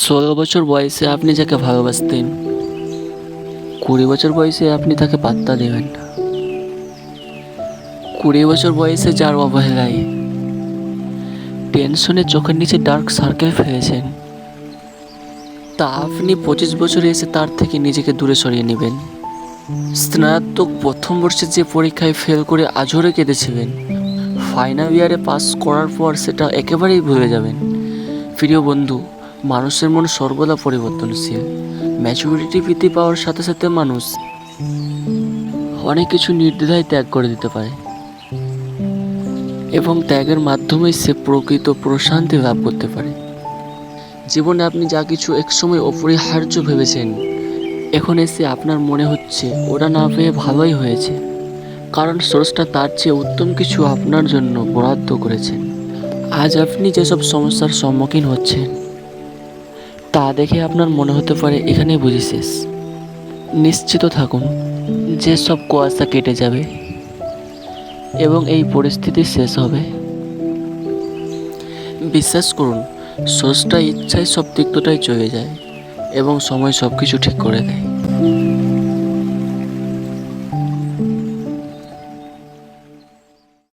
ষোলো বছর বয়সে আপনি যাকে ভালোবাসতেন, কুড়ি বছর বয়সে আপনি তাকে পাত্তা দেবেন না। কুড়ি বছর বয়সে যার অবহেলায় টেনশনে চোখের নিচে ডার্ক সার্কেল ফেলেছেন, তা আপনি পঁচিশ বছরে এসে তার থেকে নিজেকে দূরে সরিয়ে নেবেন। স্নাতক প্রথম বর্ষে যে পরীক্ষায় ফেল করে আজরে কেঁদেছিলেন ফাইনাল ইয়ারে পাস করার পর সেটা একেবারেই ভুলে যাবেন। প্রিয় বন্ধু মানুষের মন সর্বদা পরিবর্তনশীল। ম্যাচুরিটি বৃদ্ধি পাওয়ার সাথে সাথে মানুষ অনেক কিছু নির্দ্বিধায় ত্যাগ করে দিতে পারে। এবং ত্যাগের মাধ্যমে সে প্রকৃত প্রশান্তি লাভ করতে পারে। জীবনে আপনি যা কিছু একসময় অপরিহার্য ভেবেছেন, এখন এসে আপনার মনে হচ্ছে ওটা না পেয়ে ভালোই হয়েছে। কারণ সোর্সটা তার চেয়ে উত্তম কিছু আপনার জন্য বরাদ্দ করেছেন। আজ আপনি যেসব সমস্যার সম্মুখীন হচ্ছেন তা দেখে আপনার মনে হতে পারে এখানেই বুঝি শেষ। নিশ্চিত থাকুন, যে সব কুয়াশা কেটে যাবে এবং এই পরিস্থিতি শেষ হবে। বিশ্বাস করুন সোর্সটা ইচ্ছায় সব তিক্তটাই চলে যায় এবং সময় সব কিছু ঠিক করে দেয়।